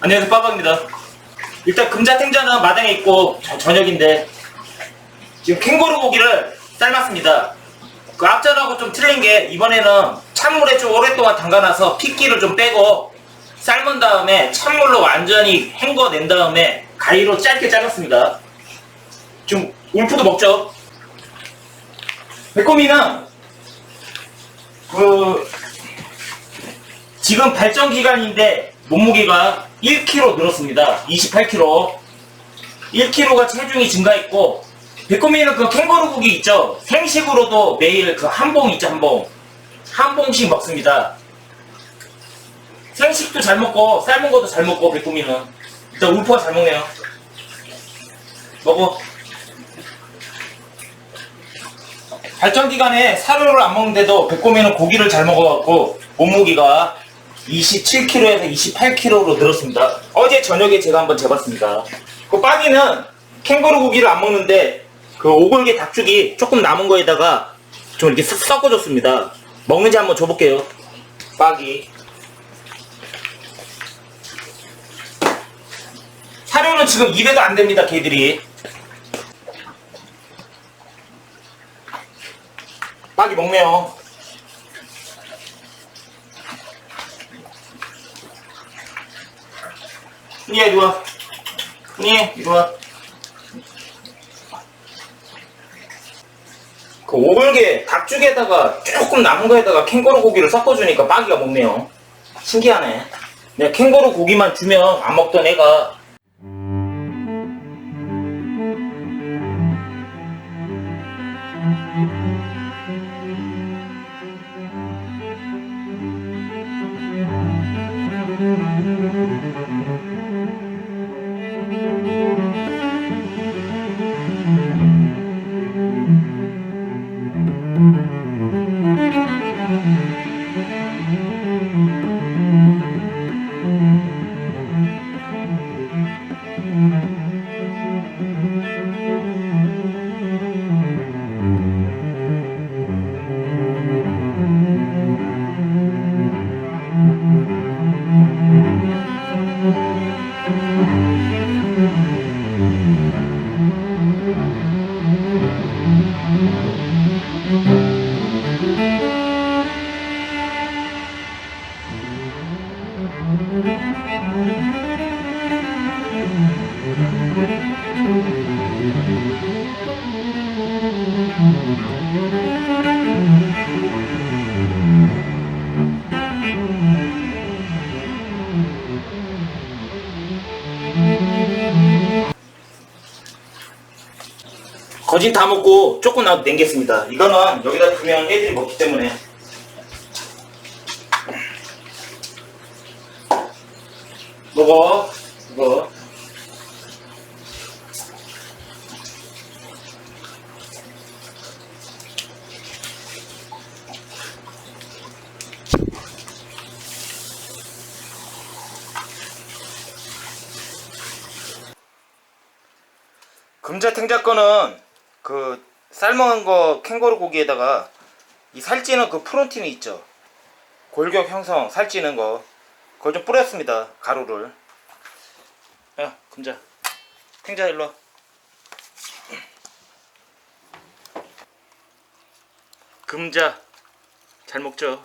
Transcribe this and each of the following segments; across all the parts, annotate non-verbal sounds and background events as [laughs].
안녕하세요 빠방입니다. 일단 금자탱자는 마당에 있고 저- 저녁인데 지금 캥거루 고기를 삶았습니다. 그 앞전하고 좀 틀린 게 이번에는 찬물에 좀 오랫동안 담가놔서 핏기를 좀 빼고 삶은 다음에 찬물로 완전히 헹궈낸 다음에 가위로 짧게 잘랐습니다. 좀 울프도 먹죠? 매꼬미는 그 지금 발전 기간인데 몸무게가 1kg 늘었습니다. 28kg. 1kg가 체중이 증가했고 베꼬미는 그 캥거루 고기 있죠. 생식으로도 매일 그 한 봉 있죠 한 봉. 한 봉씩 먹습니다. 생식도 잘 먹고 삶은 것도 잘 먹고 베꼬미는 일단 울프가 잘 먹네요. 먹어. 발전 기간에 사료를 안 먹는데도 베꼬미는 고기를 잘 먹어갖고 몸무게가 27kg에서 28kg로 늘었습니다. 어제 저녁에 제가 한번 재봤습니다. 그 빠기는 캥거루 고기를 안 먹는데 그 오골계 닭죽이 조금 남은 거에다가 좀 이렇게 쓱 섞어줬습니다. 먹는지 한번 줘볼게요. 빠기. 사료는 지금 입에도 안 됩니다, 걔들이. 빠기 먹네요. 흔이야 이리 와. 흔이 이리 와. 그 오골계 닭죽에다가 조금 남은 거에다가 캥거루 고기를 섞어주니까 빠기가 먹네요. 신기하네. 내가 캥거루 고기만 주면 안 먹던 애가 거진 다 먹고 조금 나도 남겼습니다. 이거는 여기다 두면 애들이 먹기 때문에 먹어. 먹어 금자탱자 거는 그 삶은 거 캥거루 고기에다가 이 살찌는 그 프로틴이 있죠. 골격 형성 살찌는 거 그걸 좀 뿌렸습니다. 가루를. 야 금자 탱자 일로 와. 금자 잘 먹죠.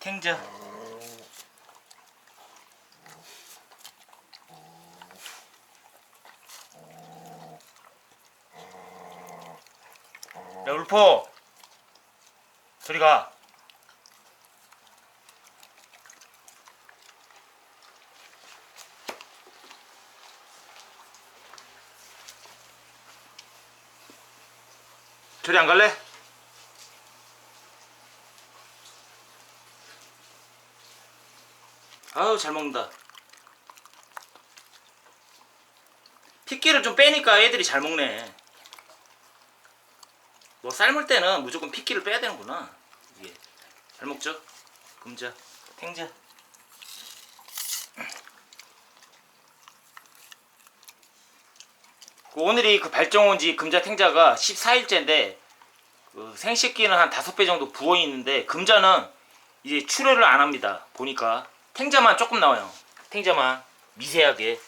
탱자 야 울포 저리 가 저리 안 갈래? 아우 잘 먹는다 핏기를 좀 빼니까 애들이 잘 먹네 뭐 삶을 때는 무조건 핏기를 빼야 되는구나. 잘 먹죠? 금자, 탱자. 그 오늘이 그 발정온지 금자 탱자가 14일째인데 그 생식기는 한 5배 정도 부어 있는데 금자는 이제 출혈을 안 합니다. 보니까 탱자만 조금 나와요. 탱자만 미세하게.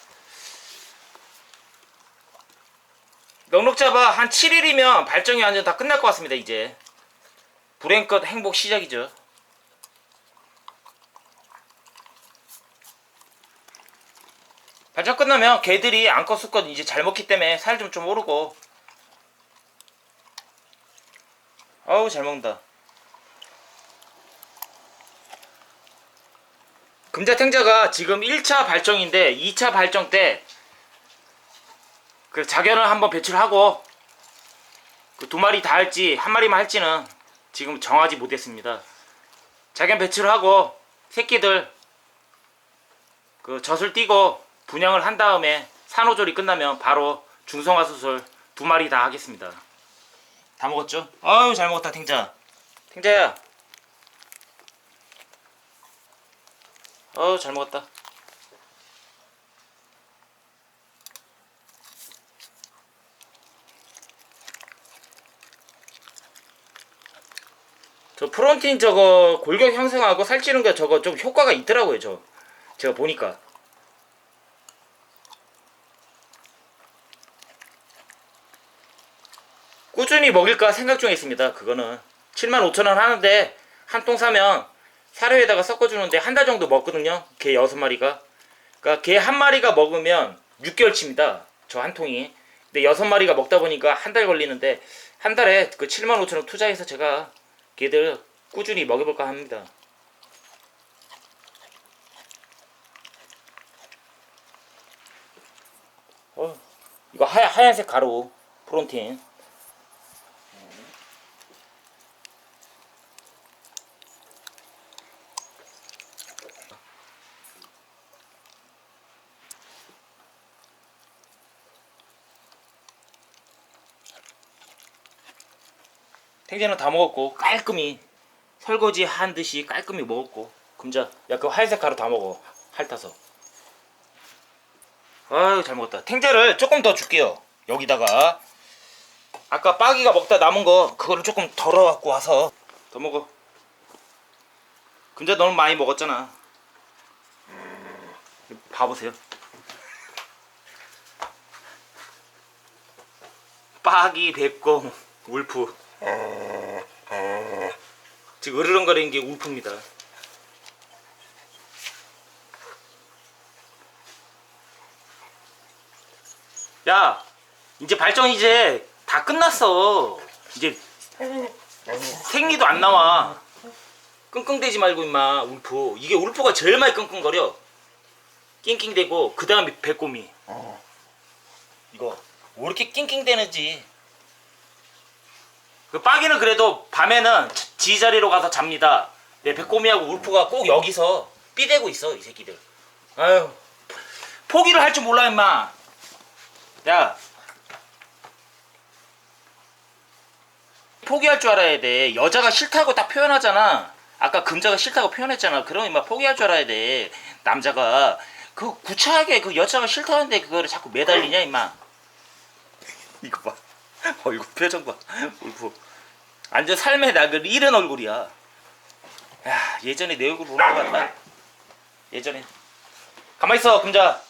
넉넉 잡아 한 7일이면 발정이 완전 다 끝날 것 같습니다. 이제 불행껏 행복 시작이죠. 발정 끝나면 개들이 암컷 수컷 이제 잘 먹기 때문에 살 좀좀 오르고. 아우 잘 먹는다. 금자탱자가 지금 1차 발정인데 2차 발정 때 그 자견을 한번 배출하고 그 두 마리 다 할지 한 마리만 할지는 지금 정하지 못했습니다. 자견 배출하고 새끼들 그 젖을 띄고 분양을 한 다음에 산후조리 끝나면 바로 중성화 수술 두 마리 다 하겠습니다. 다 먹었죠? 아유 잘 먹었다 탱자. 탱자야. 아유 잘 먹었다. 저 프론틴 저거 골격 형성하고 살찌는 거 저거 좀 효과가 있더라고요 저 제가 보니까 꾸준히 먹일까 생각 중에 있습니다. 그거는 75,000원 하는데 한 통 사면 사료에다가 섞어주는데 한 달 정도 먹거든요. 개 6마리가. 그러니까 개 한 마리가 먹으면 6개월치입니다. 저 한 통이. 근데 6마리가 먹다 보니까 한 달 걸리는데 한 달에 그 75,000원 투자해서 제가 개들 꾸준히 먹여볼까 합니다. 어, 이거 하얀, 하얀색 가루 프론틴 탱자는 다 먹었고 깔끔히 설거지 한 듯이 깔끔히 먹었고 금자 야 그 하얀색 가루 다 먹어. 핥아서. 아유 잘 먹었다. 탱자를 조금 더 줄게요. 여기다가. 아까 빠기가 먹다 남은 거 그거를 조금 덜어 갖고 와서 더 먹어. 금자 너는 많이 먹었잖아. 봐보세요. [laughs] 빠기 백곰 울프 지금 으르렁거리는 게 울프입니다. 야, 이제 발정 이제 다 끝났어. 이제 생리도 안 나와. 끙끙대지 말고 임마 울프. 이게 울프가 제일 많이 끙끙거려. 낑낑대고 그 다음에 배꼽이. 이거 왜 이렇게 낑낑대는지. 그 빠기는 그래도 밤에는 지 자리로 가서 잡니다. 내 백곰이하고 울프가 꼭 여기서 삐대고 있어 이 새끼들. 아유 포기를 할 줄 몰라 임마. 야 포기할 줄 알아야 돼. 여자가 싫다고 딱 표현하잖아. 아까 금자가 싫다고 표현했잖아. 그럼 임마 포기할 줄 알아야 돼. 남자가 그 구차하게 그 여자가 싫다는데 그거를 자꾸 매달리냐 임마. 이거 봐. 얼굴 표정 봐. 울프. 완전 삶의 낙을 잃은 얼굴이야. 야, 예전에 내 얼굴 보는 것 같다. 예전에. 가만 있어, 금자.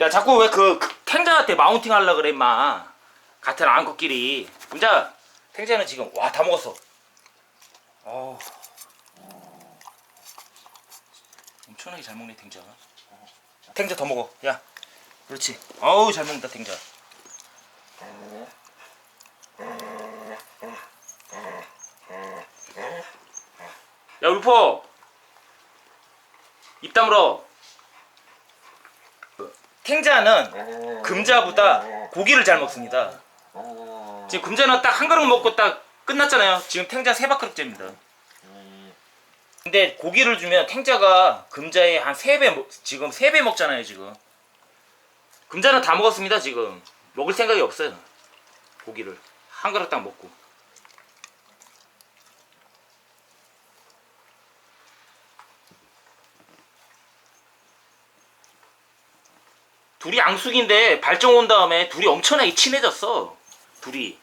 야, 자꾸 왜 그 탱자한테 마운팅 하려 그래, 임마. 같은 암컷끼리. 금자, 탱자는 지금 와 다 먹었어. 어. 엄청나게 잘 먹네, 탱자. 탱자 더 먹어. 야, 그렇지. 어우, 잘 먹는다, 탱자. 야 울포 입 다물어. 탱자는 금자보다 고기를 잘 먹습니다. 지금 금자는 딱 한 그릇 먹고 딱 끝났잖아요. 지금 탱자 세 밥그릇째입니다. 근데 고기를 주면 탱자가 금자의 한 세 배 지금 세 배 먹잖아요 지금. 금자는 다 먹었습니다 지금. 먹을 생각이 없어요 고기를. 한 그릇 딱 먹고 둘이 앙숙인데 발정 온 다음에 둘이 엄청나게 친해졌어. 둘이.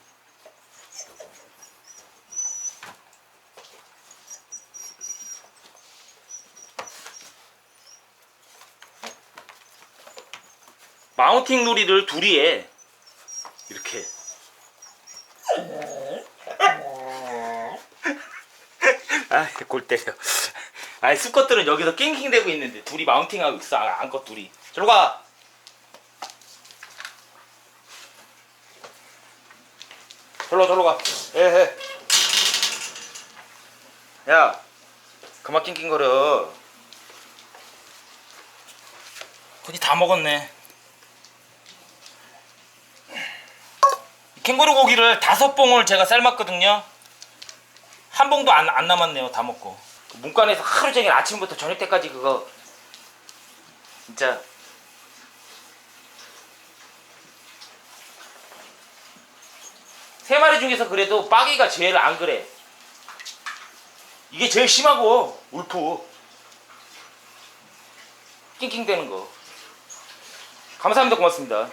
마운팅 놀이를 둘이 해. 이렇게. [laughs] 아, 골 때려. 아니, 수컷들은 여기서 낑낑대고 있는데, 둘이 마운팅하고 있어. 아, 안컷 둘이. 저리 가! 저로 저로 가. 예, 예. 야, 그만 낑낑거려. 거의 다 먹었네. 캥거루 고기를 다섯 봉을 제가 삶았거든요. 한 봉도 안, 안 남았네요. 다 먹고. 그 문간에서 하루 종일 아침부터 저녁 때까지 그거 진짜 세 마리 중에서 그래도 빠기가 제일 안 그래. 이게 제일 심하고 울프 낑낑대는 거. 감사합니다. 고맙습니다.